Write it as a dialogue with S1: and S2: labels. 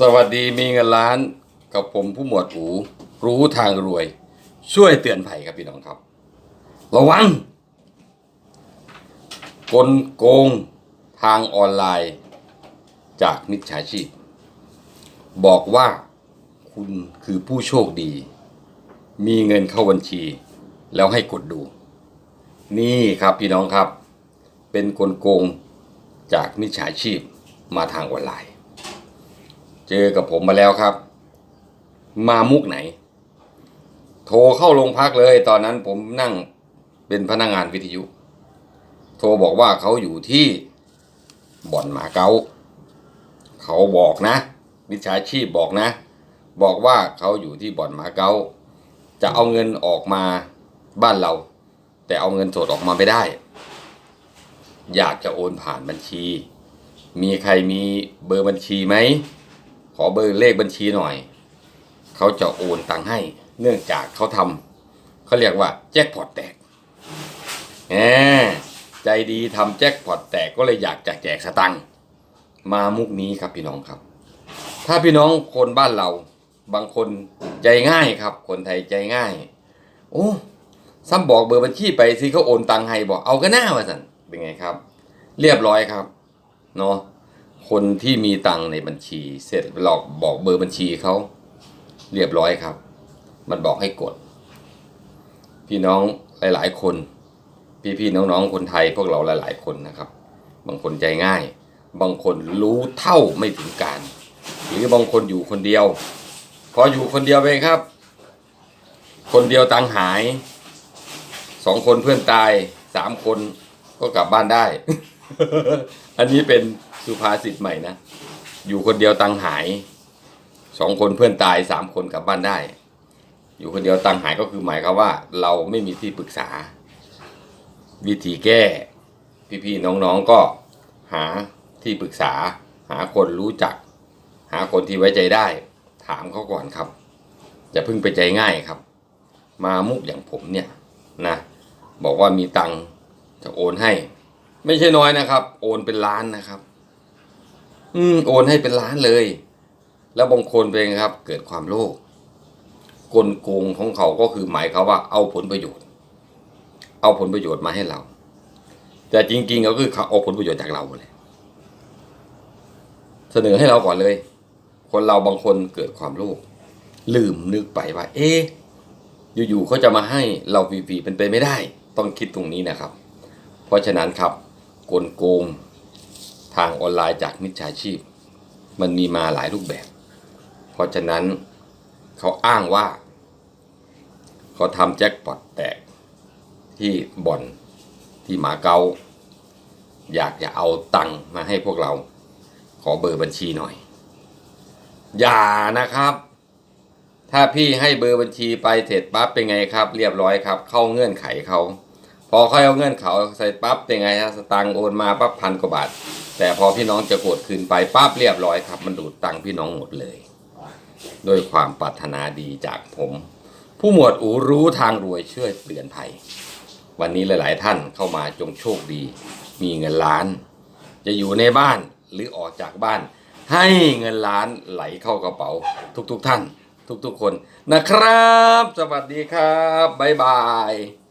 S1: สวัสดีมีเงินล้านกับผมผู้หมวดอูรู้ทางรวย ช่วยเตือนภัยครับพี่น้องครับ ระวัง กลโกงทางออนไลน์ จากมิจฉาชีพ บอกว่าคุณคือผู้โชคดี มีเงินเข้าบัญชี แล้วให้กดดู นี่ครับพี่น้องครับ เป็นกลโกงจากมิจฉาชีพมาทางออนไลน์ เจอกับผมมาแล้วครับ มามุกไหน โทรเข้าโรงพักเลย ตอนนั้นผมนั่งเป็นพนักงานวิทยุ โทรบอกว่าเขาอยู่ที่บ่อนหมาเกาเขาบอกนะมิจฉาชีพบอกนะ บอกว่าเขาอยู่ที่บ่อนหมาเกาจะเอาเงินออกมาบ้านเรา แต่เอาเงินสดออกมาไม่ได้ อยากจะโอนผ่านบัญชี มีใครมีเบอร์บัญชีไหม ขอเบอร์เลขบัญชีหน่อย เขาจะโอนตังค์ให้ เนื่องจากเขาทำเขาเรียกว่าแจ็คพอตแตกแหมใจดีทำแจ็คพอตแตกก็เลยอยากจะแจกสตังค์มามุกนี้ครับพี่น้องครับ ถ้าพี่น้องคนบ้านเราบางคนใจง่ายครับ คนไทยใจง่าย โอ้ซ้ำบอกเบอร์บัญชีไปสิเขาโอนตังค์ให้บอกเอาก็น่าว่าสันเป็นไงครับ เรียบร้อยครับเนาะ คนที่มีตังในบัญชี เสร็จหลอกบอกเบอร์บัญชีเขาเรียบร้อยครับ มันบอกให้กด พี่น้องหลาย ๆ คน พี่ๆน้องๆคนไทยพวกเราหลายๆคนนะครับ บางคนใจง่าย บางคนรู้เท่าไม่ถึงการ หรือบางคนอยู่คนเดียว พออยู่คนเดียวไปครับ คนเดียวตังหายสองคนเพื่อนตายสามคนก็กลับบ้านได้ อันนี้เป็น สุภาษิตใหม่นะ อยู่คนเดียวตังหาย สองคนเพื่อนตายสามคนกลับบ้านได้ อยู่คนเดียวตังหายก็คือหมายความว่า เราไม่มีที่ปรึกษา วิธีแก้ พี่ๆน้องๆก็หาที่ปรึกษา หาคนรู้จัก หาคนที่ไว้ใจได้ ถามเขาก่อนครับ อย่าเพิ่งไปใจง่ายครับ มามุกอย่างผมเนี่ยนะบอกว่ามีตังจะโอนให้ ไม่ใช่น้อยนะครับ โอนเป็นล้านนะครับ อืมโอนให้เป็นล้านเลย แล้วบางคนเป็นไงครับ เกิดความโลภกลโกงของเขาก็คือหมายเขาว่าเอาผลประโยชน์ เอาผลประโยชน์มาให้เรา แต่จริงๆก็คือเขาเอาผลประโยชน์จากเราเลยเสนอให้เราก่อนเลย คนเราบางคนเกิดความโลภลืมนึกไปว่า เอ๊ะอยู่ๆเขาจะมาให้เราฟรีๆเป็นไปไม่ได้ ต้องคิดตรงนี้นะครับ เพราะฉะนั้นครับกลโกง ทางออนไลน์จากมิจฉาชีพ มันมีมาหลายรูปแบบ เพราะฉะนั้นเขาอ้างว่า เขาทำแจ็คพอตแตกที่บ่อนที่หมาเกาอยากจะเอาตังค์มาให้พวกเรา ขอเบอร์บัญชีหน่อย อย่านะครับ ถ้าพี่ให้เบอร์บัญชีไปเสร็จปั๊บเป็นไงครับ เรียบร้อยครับ เข้าเงื่อนไขเขาพอเขาเอาเงื่อนเขาใส่ปั๊บเป็นไงฮะสตังค์โอนมาปั๊บพันกว่าบาท แต่พอพี่น้องจะกดคืนไปปั๊บเรียบร้อยครับ มันดูดตังพี่น้องหมดเลย ด้วยความปรารถนาดีจากผม ผู้หมวดอูรู้ทางรวยช่วยเตือนภัย วันนี้หลาย ๆ ท่านเข้ามาจงโชคดี มีเงินล้าน จะอยู่ในบ้านหรือออกจากบ้าน ให้เงินล้านไหลเข้ากระเป๋า ทุก ๆ ท่าน ทุก ๆ คนนะครับ สวัสดีครับบ๊ายบาย